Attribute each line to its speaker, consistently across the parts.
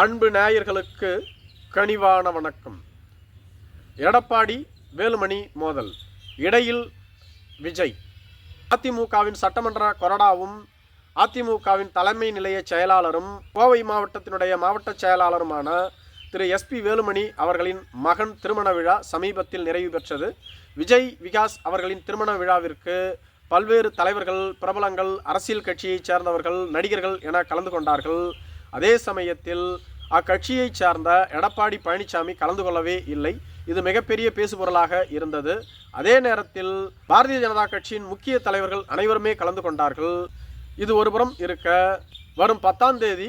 Speaker 1: அன்பு நேயர்களுக்கு கனிவான வணக்கம். எடப்பாடி வேலுமணி மோதல். இடையில் விஜய். அதிமுகவின் சட்டமன்ற கொறடாவும் அதிமுகவின் தலைமை நிலைய செயலாளரும் கோவை மாவட்டத்தினுடைய மாவட்ட செயலாளருமான திரு. எஸ்பி வேலுமணி அவர்களின் மகன் திருமண விழா சமீபத்தில் நிறைவு பெற்றது. விஜய் விகாஸ் அவர்களின் திருமண விழாவிற்கு பல்வேறு தலைவர்கள் பிரபலங்கள் அரசியல் கட்சியைச் சேர்ந்தவர்கள் நடிகர்கள் என கலந்து கொண்டார்கள். அதே சமயத்தில் அக்கட்சியைச் சார்ந்த எடப்பாடி பழனிசாமி கலந்து கொள்ளவே இல்லை. இது மிகப்பெரிய பேசுபொருளாக இருந்தது. அதே நேரத்தில் பாரதிய ஜனதா கட்சியின் முக்கிய தலைவர்கள் அனைவருமே கலந்து கொண்டார்கள். இது ஒருபுறம் இருக்க வரும் பத்தாம் தேதி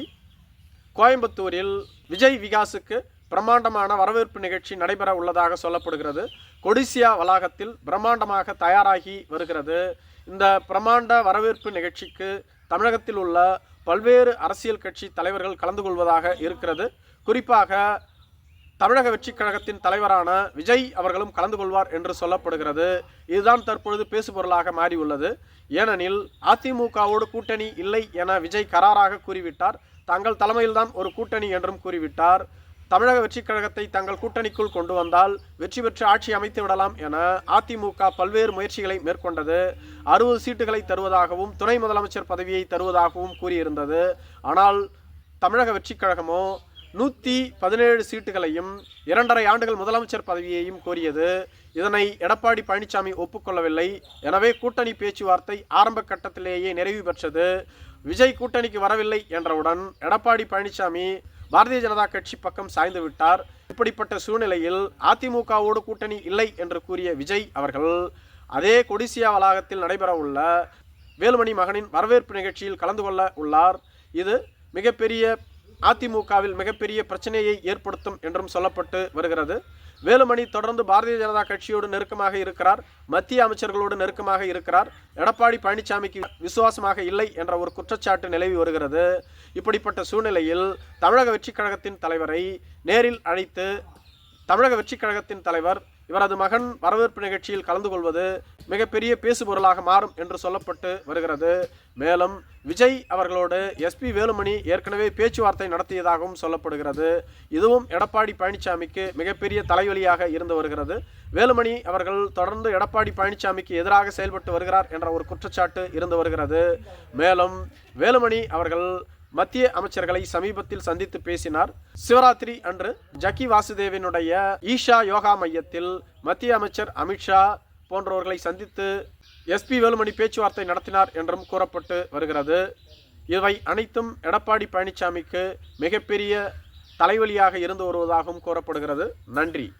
Speaker 1: கோயம்புத்தூரில் விஜய் விகாஸுக்கு பிரம்மாண்டமான வரவேற்பு நிகழ்ச்சி நடைபெற உள்ளதாக சொல்லப்படுகிறது. கொடிசியா வளாகத்தில் பிரம்மாண்டமாக தயாராகி வருகிறது. இந்த பிரம்மாண்ட வரவேற்பு நிகழ்ச்சிக்கு தமிழகத்தில் உள்ள பல்வேறு அரசியல் கட்சி தலைவர்கள் கலந்து கொள்வதாக இருக்கிறது. குறிப்பாக தமிழக வெற்றிக் கழகத்தின் தலைவரான விஜய் அவர்களும் கலந்து கொள்வார் என்று சொல்லப்படுகிறது. இதுதான் தற்பொழுது பேசுபொருளாக மாறியுள்ளது. ஏனெனில் அதிமுகவோடு கூட்டணி இல்லை என விஜய் கராராக கூறிவிட்டார். தங்கள் தலைமையில்தான் ஒரு கூட்டணி என்றும் கூறிவிட்டார். தமிழக வெற்றிக் கழகத்தை தங்கள் கூட்டணிக்குள் கொண்டு வந்தால் வெற்றி பெற்று ஆட்சி அமைத்து விடலாம் என அதிமுக பல்வேறு முயற்சிகளை மேற்கொண்டது. அறுபது சீட்டுகளை தருவதாகவும் துணை முதலமைச்சர் பதவியை தருவதாகவும் கூறியிருந்தது. ஆனால் தமிழக வெற்றிக் கழகமோ நூற்றி பதினேழு சீட்டுகளையும் இரண்டரை ஆண்டுகள் முதலமைச்சர் பதவியையும் கோரியது. இதனை எடப்பாடி பழனிசாமி ஒப்புக்கொள்ளவில்லை. எனவே கூட்டணி பேச்சுவார்த்தை ஆரம்ப கட்டத்திலேயே நிறைவு பெற்றது. விஜய் கூட்டணிக்கு வரவில்லை என்றவுடன் எடப்பாடி பழனிசாமி பாரதிய ஜனதா கட்சி பக்கம் சாய்ந்து விட்டார். இப்படிப்பட்ட சூழ்நிலையில் அதிமுகவோடு கூட்டணி இல்லை என்று கூறிய விஜய் அவர்கள் அதே கொடிசியா வளாகத்தில் நடைபெறவுள்ள வேலுமணி மகனின் வரவேற்பு நிகழ்ச்சியில் கலந்து கொள்ள உள்ளார். இது மிகப்பெரிய அதிமுகவில் மிகப்பெரிய பிரச்சனையை ஏற்படுத்தும் என்றும் சொல்லப்பட்டு வருகிறது. வேலுமணி தொடர்ந்து பாரதிய ஜனதா கட்சியோடு நெருக்கமாக இருக்கிறார். மத்திய அமைச்சர்களோடு நெருக்கமாக இருக்கிறார். எடப்பாடி பழனிசாமிக்கு விசுவாசமாக இல்லை என்ற ஒரு குற்றச்சாட்டு நிலவி வருகிறது. இப்படிப்பட்ட சூழ்நிலையில் தமிழக வெற்றிக் கழகத்தின் தலைவரை நேரில் அழைத்து தமிழக வெற்றிக் கழகத்தின் தலைவர் இவரது மகன் வரவேற்பு நிகழ்ச்சியில் கலந்து கொள்வது மிகப்பெரிய பேசுபொருளாக மாறும் என்று சொல்லப்பட்டு வருகிறது. மேலும் விஜய் அவர்களோடு எஸ்பி வேலுமணி ஏற்கனவே பேச்சுவார்த்தை நடத்தியதாகவும் சொல்லப்படுகிறது. இதுவும் எடப்பாடி பழனிசாமிக்கு மிகப்பெரிய தலைவலியாக இருந்து வருகிறது. வேலுமணி அவர்கள் தொடர்ந்து எடப்பாடி பழனிசாமிக்கு எதிராக செயல்பட்டு வருகிறார் என்ற ஒரு குற்றச்சாட்டு இருந்து வருகிறது. மேலும் வேலுமணி அவர்கள் மத்திய அமைச்சர்களை சமீபத்தில் சந்தித்து பேசினார். சிவராத்திரி அன்று ஜக்கி வாசுதேவனுடைய ஈஷா யோகா மையத்தில் மத்திய அமைச்சர் அமித்ஷா போன்றவர்களை சந்தித்து எஸ்பி வேலுமணி பேச்சுவார்த்தை நடத்தினார் என்றும் கூறப்பட்டு வருகிறது. இவை அனைத்தும் எடப்பாடி பழனிசாமிக்கு மிகப்பெரிய தலைவலியாக இருந்து வருவதாகவும் கூறப்படுகிறது. நன்றி.